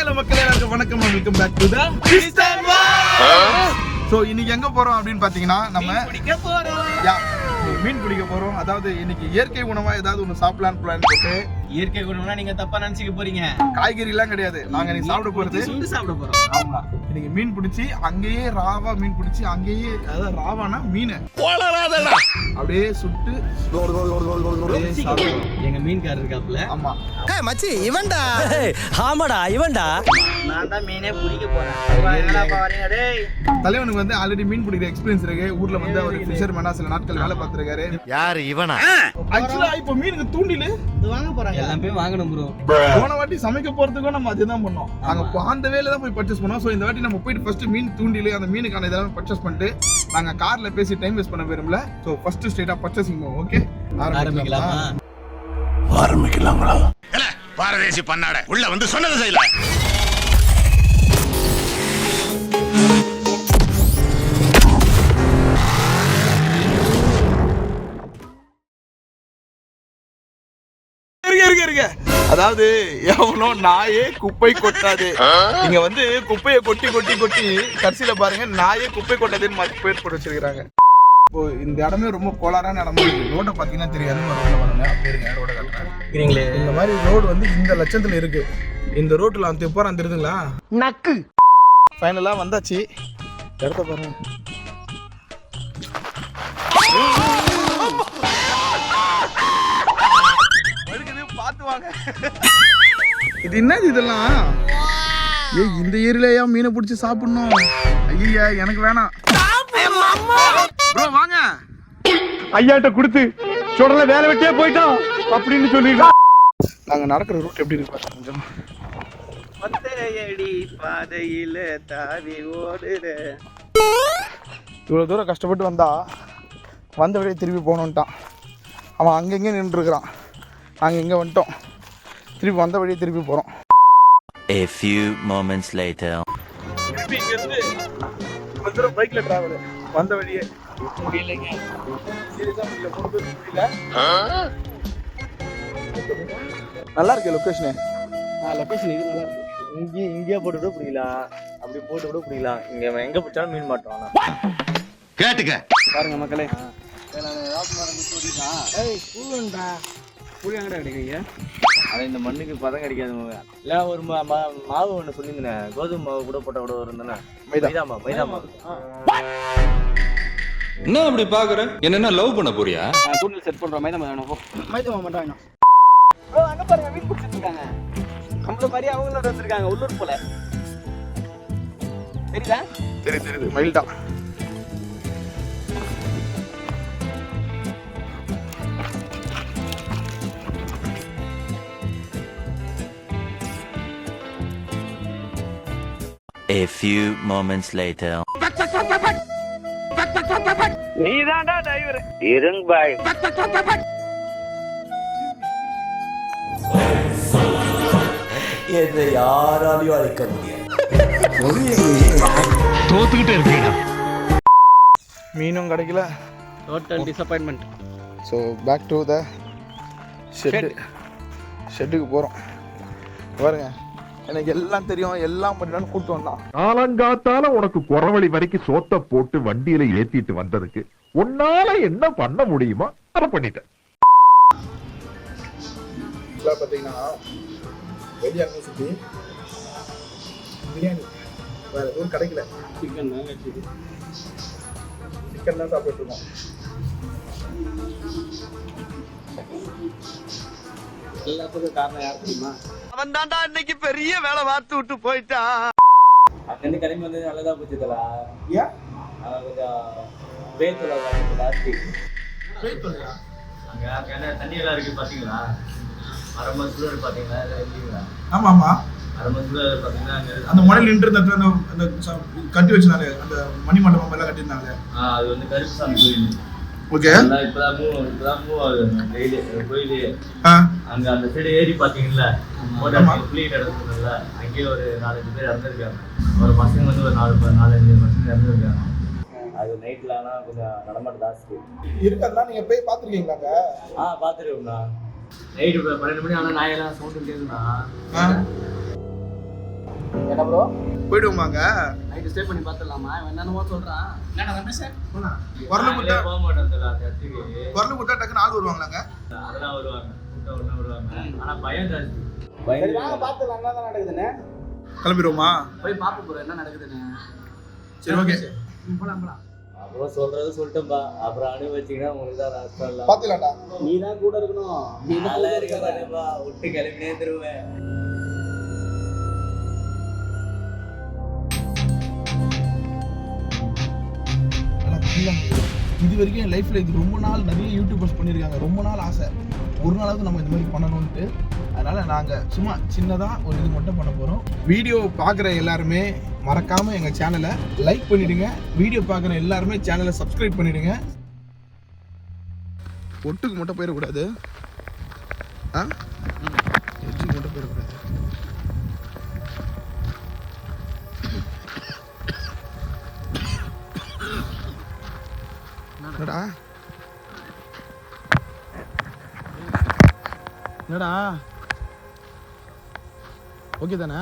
Hello மக்களே வணக்கம் welcome back to the so இன்னைக்கு எங்க போறோம் அப்படின்னு பாத்தீங்கன்னா நம்ம மீன் பிடிக்க போறோம். அதாவது இன்னைக்கு இயற்கை உணவா ஏதாவது ஒன்று சாப்பிடலான்னு பிளான் போட்டு இயற்கை குணம்னா நீங்க தப்பா நினைச்சுக்க போறீங்க. காய்கறி எல்லாம் கிடையாது. நாங்க இன்னைக்கு சாப்பிட போறது சுண்டு சாப்பிட போறோம். ஆமா. இன்னைக்கு மீன் பிடிச்சி அங்கேயே ராவா மீன் பிடிச்சி அங்கேயே அதாவது ராவானா மீன். அப்படியே சுட்டு. எங்க மீன்காரர் இருக்காப்ல ஆமா. மச்சி இவன்டா. ஆமாடா இவன்டா. நான் தான் மீனே பிடிக்க போறேன். டேய். தலைவனுக்கு வந்து ஆல்ரெடி மீன் பிடிக்கிற எக்ஸ்பீரியன்ஸ் இருக்கு. ஊர்ல வந்து அவர் ஃபிஷர்மேனா சில நாட்கள் வேலை பார்த்திருக்காரு. யாரு இவனா? ஆக்சுவலா இப்போ மீனுக்கு தூண்டில். இது வாங்க போறாங்க. எல்லாமே வாங்கணும் ப்ரோ போன வாட்டி சமைக்க போறதுக்கும் நம்ம அதுதான் பண்ணோம். நாங்க போ- அந்த வேலை தான் போய் பர்ச்சேஸ் பண்ணோம். ஸோ இந்த வாட்டி நம்ம போயிட்டு ஃபர்ஸ்ட் மீன் தூண்டில் அந்த மீனுக்கான இதெல்லாம் பர்ச்சேஸ் பண்ணிட்டு நாங்க கார்ல பேசி டைம் வேஸ்ட் பண்ண விரும்பல ஸோ ஃபர்ஸ்ட் ஸ்ட்ரெயிட்டா பர்ச்சேசிங் போவோம் ஓகே ஆரம்பிக்கலாமா? பாரதேசி பண்ணாட உள்ள வந்து சொன்னது செய்யல. அதாவது எவனோ நாயே குப்பை கொட்டாது. இங்க வந்து குப்பையை கொட்டி கொட்டி கொட்டி கடைசியில பாருங்க நாயே குப்பை கொட்டாதுன்னு பேர் போட்டு வச்சிருக்காங்க இப்போ இந்த இடமே ரொம்ப கோளாறான இடமா இருக்கு. ரோட பாத்தீங்கன்னா தெரியாது. அப்படி இருங்க ரோட காட்டுறேன். இந்த மாதிரி ரோடு வந்து இந்த லட்சத்துல இருக்கு. இந்த ரோட்ல அந்த போறான் தெரியுதுங்களா? நக்கு. ஃபைனலா வந்தாச்சு. இடத்த பாருங்க. வழுக்குது, பார்த்து வாங்க இது என்னது இதெல்லாம்? ஏய் இந்த ஏரியிலயா மீனை பிடிச்சி சாப்பிடணும்? ஐயா எனக்கு வேணாம். ப்ரோ வாங்க. ஐயாட்ட கொடுத்து சுடல வேலை வெட்டியே போயிட்டோம் அப்படின்னு சொல்லிடுறோம் நாங்க நடக்கிற ரூட் எப்படி இருக்கு பாருங்க கொஞ்சம். மத்தையடி பாதையில தாவி ஓடுற. இவ்வளோ தூரம் கஷ்டப்பட்டு வந்தா வந்த வழியே திருப்பி போகணுன்ட்டான் அவன் அங்கங்கே நின்றுருக்குறான். நாங்கள் இங்கே வந்துட்டோம். திருப்பி வந்த வழியே திருப்பி போகிறோம் A few moments later. திருப்பி இங்கேருந்து கொஞ்ச தூரம் பைக்கில் ட்ராவலு வந்த வழியே. முடியலைங்க. சீரியஸாக முடியல. முடியல. நல்லா இருக்கு லொக்கேஷனு லொகேஷன் இது நல்லா இருக்கு. இங்கே இங்கேயே போட்டு கூட பிடிக்கலாம் அப்படி போட்டு கூட பிடிக்கலாம் இங்க எங்க பிடிச்சாலும் மீன் மாட்டோம் கேட்டுக்க. பாருங்க மக்களே. ஏய் பூண்டா புளி எங்கடா கிடைக்கிறீங்க அது இந்த மண்ணுக்கு பதம் கிடைக்காது மாவு. இல்ல ஒரு மா- மா- மாவு ஒண்ணு சொல்லியிருந்தேன். கோதுமை மாவு கூட போட்டா கூட வரும் தானே மைதா. மைதா மாவு மைதா மாவு. என்ன அப்படி பாக்குற? என்ன லவ் பண்ண போறியா? தூண்டில் செட் பண்றோம் மைதா வேணும். போ மைதா மாட்டா வேணும். ப்ரோ அங்க பாருங்க மீன் பிடிச்சிட்டு இருக்காங்க நம்மள மாதிரி அவங்களோட வந்திருக்காங்க உள்ளூர் போல. தெரியுதா? தெரியுது தெரியுது. மைல்டா A few moments later. இதை யாராலையும் அழைக்க முடியாது. மீனும் கிடைக்கல. Total disappointment so back to the shed ஷெட்டுக்கு போகிறோம் பாருங்க. எனக்கு எல்லாம் தெரியும் எல்லாம் பண்ணிடான்னு கூப்பிட்டு வந்தான். காலங்காத்தால உனக்கு குறவழி வரைக்கும் சோத்த போட்டு வண்டியில ஏத்திட்டு வந்ததுக்கு உன்னால என்ன பண்ண முடியுமோ அதை பண்ணிட்டேன். ஃபுல்லாக பார்த்தீங்கன்னா வெளியாக சுற்றி பிரியாணி. வேறு எதுவும் கிடைக்கல. சிக்கன் சிக்கன் தான் சாப்பிட்டு இருக்கோம். எல்லாத்துக்கும் காரணம் யார் தெரியுமா? அவன் தாண்டா இன்னைக்கு பெரிய வேலை பார்த்து விட்டு போயிட்டான் அங்க இருந்து கிளம்பி வந்தது நல்லதா போச்சு தலா. ஏன்? கொஞ்சம் பேத்துல ஜாஸ்தி. அங்க கிணறு தண்ணி எல்லாம் இருக்கு பாத்தீங்களா? அரம்ப சூழல் பாத்தீங்களா? இல்ல இல்லைங்களா? அங்க இருக்கு. அந்த முனையில் நின்று அந்த அந்த கட்டி வச்சிருந்தாங்க அந்த மணி மண்டபம் எல்லாம் கட்டியிருந்தாங்க ஆ, அது வந்து கருப்பு சாமி கோயில். ஓகே. இப்பதான் மூவ் இப்பதான் மூவ் ஆகுது. அந்த டெய்லி கோயிலு. ஆ. அங்க அந்த சைடு ஏறி பாத்தீங்கல்ல போட்டு ஆமா. அங்கே புள்ளி நடந்ததுல அங்கேயே ஒரு நாலஞ்சு பேர் இறந்துருக்காங்க. ஒரு பசங்க வந்து ஒரு நாலு நாலஞ்சு பசங்க இறந்துருக்காங்க. அது நைட்ல ஆனா கொஞ்சம் நடமாட்டம் ஜாஸ்தி. இருக்கா நீங்க போய் பார்த்துருக்கீங்களாங்க ஆ பார்த்துருக்கோம்ண்ணா நைட்டு பன்னெண்டு மணி ஆனால் நாயெல்லாம் சவுண்டு கேட்குண்ணா என்ன ப்ரோ போயிடுவோமாங்க நைட்டு ஸ்டே பண்ணி பார்த்துடலாமா? இவன் என்னென்னமோ சொல்கிறான் என்னடா ரமேஷ் குரல் முட்டை போக மாட்டோம் தல, அந்த இடத்துக்கு குரல் டக்குன்னு ஆள் வருவாங்களாங்க? அதெல்லாம் வருவாங்க. கிளம்பிடுவோமா? போய் பார்ப்போம் ப்ரோ என்ன நடக்குதுன்னு? சரி ஓகே. போலாம் போலாம். அப்புறம் சொல்றது சொல்லிட்டேன்பா அப்புறம் அனுபவிச்சீங்கன்னா உங்களுக்கு தான் ராஸ்தா இல்ல பாத்துலாம்டா நீ தான் கூட இருக்கணும். நீ நல்லா இருக்க இருக்காத. மாட்டேன்பா விட்டு கிளம்பினே திருவேன். இது வரைக்கும் என் லைஃப்ல இது ரொம்ப நாள் நிறைய யூடியூபர்ஸ் பண்ணியிருக்காங்க. ரொம்ப நாள் ஆசை. ஒரு நாளாவது நம்ம இந்த மாதிரி பண்ணணும்ட்டு அதனால நாங்கள் சும்மா சின்னதாக ஒரு இது மட்டும் பண்ண போகிறோம் வீடியோ பார்க்குற எல்லாருமே மறக்காமல் எங்கள் சேனலை லைக் பண்ணிவிடுங்க வீடியோ பார்க்குற எல்லாருமே சேனலை சப்ஸ்கிரைப் பண்ணிவிடுங்க ஒட்டுக்கு மட்டும் போயிடக்கூடாது. ஆ? எட்ஜுக்கு மட்டும் போயிடக்கூடாது. என்னடா? என்னடா? ஓகே தானே?